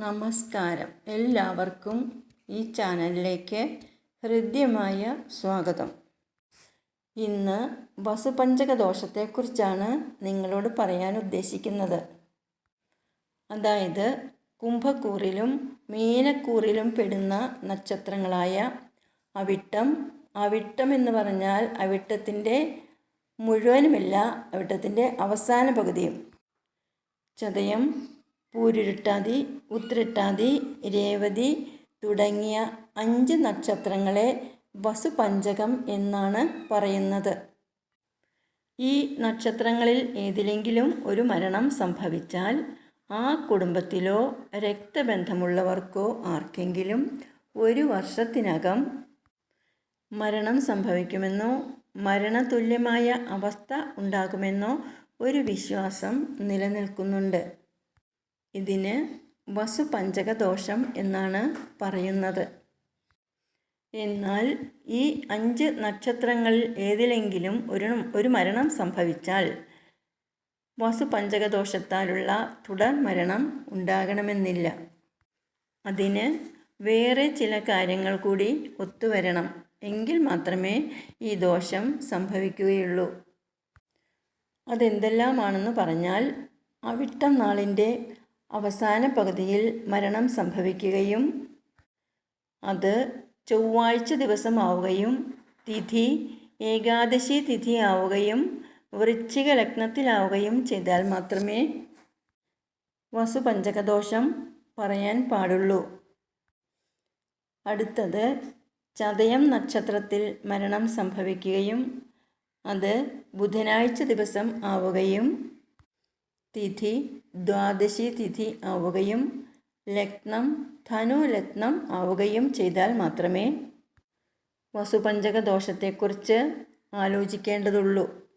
നമസ്കാരം. എല്ലാവർക്കും ഈ ചാനലിലേക്ക് ഹൃദ്യമായ സ്വാഗതം. ഇന്ന് വസുപഞ്ചക ദോഷത്തെക്കുറിച്ചാണ് നിങ്ങളോട് പറയാൻ ഉദ്ദേശിക്കുന്നത്. അതായത് കുംഭക്കൂറിലും മീനക്കൂറിലും പെടുന്ന നക്ഷത്രങ്ങളായ അവിട്ടം അവിട്ടം എന്ന് പറഞ്ഞാൽ അവിട്ടത്തിന്റെ മുഴുവനുമില്ല അവിട്ടത്തിന്റെ അവസാന പകുതിയും. ചതയം പൂരുരുട്ടാതി ഉത്രട്ടാതി രേവതി തുടങ്ങിയ അഞ്ച് നക്ഷത്രങ്ങളെ വസുപഞ്ചകം എന്നാണ് പറയുന്നത്. ഈ നക്ഷത്രങ്ങളിൽ ഏതിലെങ്കിലും ഒരു മരണം സംഭവിച്ചാൽ ആ കുടുംബത്തിലോ രക്തബന്ധമുള്ളവർക്കോ ആർക്കെങ്കിലും ഒരു വർഷത്തിനകം മരണം സംഭവിക്കുമെന്നോ മരണതുല്യമായ അവസ്ഥ ഉണ്ടാകുമെന്നോ ഒരു വിശ്വാസം നിലനിൽക്കുന്നുണ്ട്. ഇതിന് വസുപഞ്ചക ദോഷം എന്നാണ് പറയുന്നത്. എന്നാൽ ഈ അഞ്ച് നക്ഷത്രങ്ങളിൽ ഏതിലെങ്കിലും ഒരു ഒരു മരണം സംഭവിച്ചാൽ വസുപഞ്ചകദോഷത്താലുള്ള തുടർ മരണം ഉണ്ടാകണമെന്നില്ല. അതിന് വേറെ ചില കാര്യങ്ങൾ കൂടി ഒത്തുവരണം. എങ്കിൽ മാത്രമേ ഈ ദോഷം സംഭവിക്കുകയുള്ളൂ. അതെന്തെല്ലാമാണെന്ന് പറഞ്ഞാൽ അവിട്ടം നാളിന്റെ അവസാന പകുതിയിൽ മരണം സംഭവിക്കുകയും അത് ചൊവ്വാഴ്ച ദിവസമാവുകയും തിഥി ഏകാദശി തിഥി ആവുകയും വൃശ്ചിക ലഗ്നത്തിലാവുകയും ചെയ്താൽ മാത്രമേ വസുപഞ്ചകദോഷം പറയാൻ പാടുള്ളൂ. അടുത്തത് ചതയം നക്ഷത്രത്തിൽ മരണം സംഭവിക്കുകയും അത് ബുധനാഴ്ച ദിവസം ആവുകയും തിഥി ദ്വാദശി തിഥി ആവുകയും ലഗ്നം ധനു ലഗ്നം ആവുകയും ചെയ്താൽ മാത്രമേ വസുപഞ്ചക ദോഷത്തെക്കുറിച്ച് ആലോചിക്കേണ്ടതുള്ളൂ.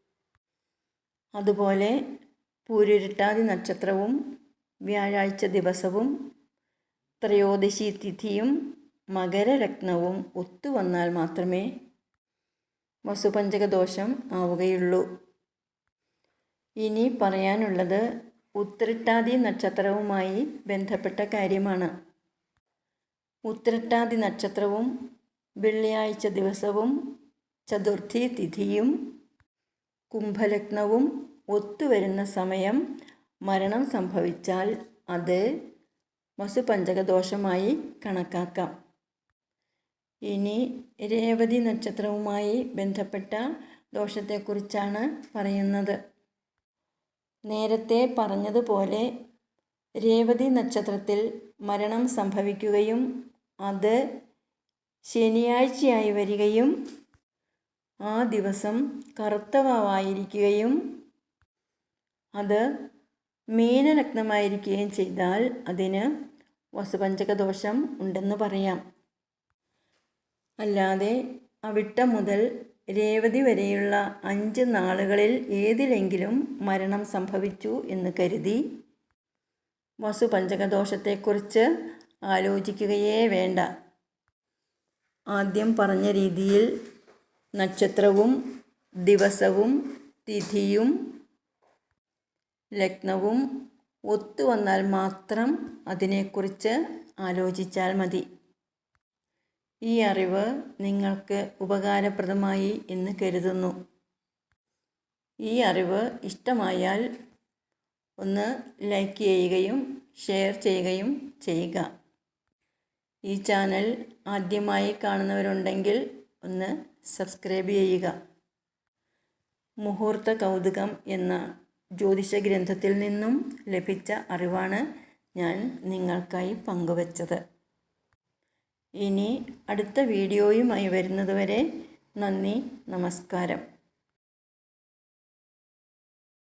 അതുപോലെ പൂരുരുട്ടാതി നക്ഷത്രവും വ്യാഴാഴ്ച ദിവസവും ത്രയോദശി തിഥിയും മകരരത്നവും ഒത്തുവന്നാൽ മാത്രമേ വസുപഞ്ചക ദോഷം ആവുകയുള്ളൂ. ഇനി പറയാനുള്ളത് ഉത്രട്ടാതി നക്ഷത്രവുമായി ബന്ധപ്പെട്ട കാര്യമാണ്. ഉത്രട്ടാതി നക്ഷത്രവും വെള്ളിയാഴ്ച ദിവസവും ചതുർത്ഥി തിഥിയും കുംഭലഗ്നവും ഒത്തുവരുന്ന സമയം മരണം സംഭവിച്ചാൽ അത് വസുപഞ്ചകദോഷമായി കണക്കാക്കാം. ഇനി രേവതി നക്ഷത്രവുമായി ബന്ധപ്പെട്ട ദോഷത്തെക്കുറിച്ചാണ് പറയുന്നത്. നേരത്തെ പറഞ്ഞതുപോലെ രേവതി നക്ഷത്രത്തിൽ മരണം സംഭവിക്കുകയും അത് ശനിയാഴ്ചയായി വരികയും ആ ദിവസം കറുത്തവായിരിക്കുകയും അത് മീനലഗ്നമായിരിക്കുകയും ചെയ്താൽ അതിന് വസുപഞ്ചകദോഷം ഉണ്ടെന്ന് പറയാം. അല്ലാതെ അവിട്ടം മുതൽ രേവതി വരെയുള്ള അഞ്ച് നാളുകളിൽ ഏതിലെങ്കിലും മരണം സംഭവിച്ചു എന്ന് കരുതി. വസുപഞ്ചകദോഷത്തെക്കുറിച്ച് ആലോചിക്കുകയേ വേണ്ട. ആദ്യം പറഞ്ഞ രീതിയിൽ നക്ഷത്രവും ദിവസവും തിഥിയും ലഗ്നവും ഒത്തുവന്നാൽ മാത്രം അതിനെക്കുറിച്ച് ആലോചിച്ചാൽ മതി. ഈ അറിവ് നിങ്ങൾക്ക് ഉപകാരപ്രദമായി എന്ന് കരുതുന്നു. ഈ അറിവ് ഇഷ്ടമായാൽ ഒന്ന് ലൈക്ക് ചെയ്യുകയും ഷെയർ ചെയ്യുകയും ചെയ്യുക. ഈ ചാനൽ ആദ്യമായി കാണുന്നവരുണ്ടെങ്കിൽ ഒന്ന് സബ്സ്ക്രൈബ് ചെയ്യുക. മുഹൂർത്ത കൗതുകം എന്ന ജ്യോതിഷ ഗ്രന്ഥത്തിൽ നിന്നും ലഭിച്ച അറിവാണ് ഞാൻ നിങ്ങൾക്കായി പങ്കുവച്ചത്. ഇനി അടുത്ത വീഡിയോയുമായി വരുന്നതുവരെ നന്ദി നമസ്കാരം.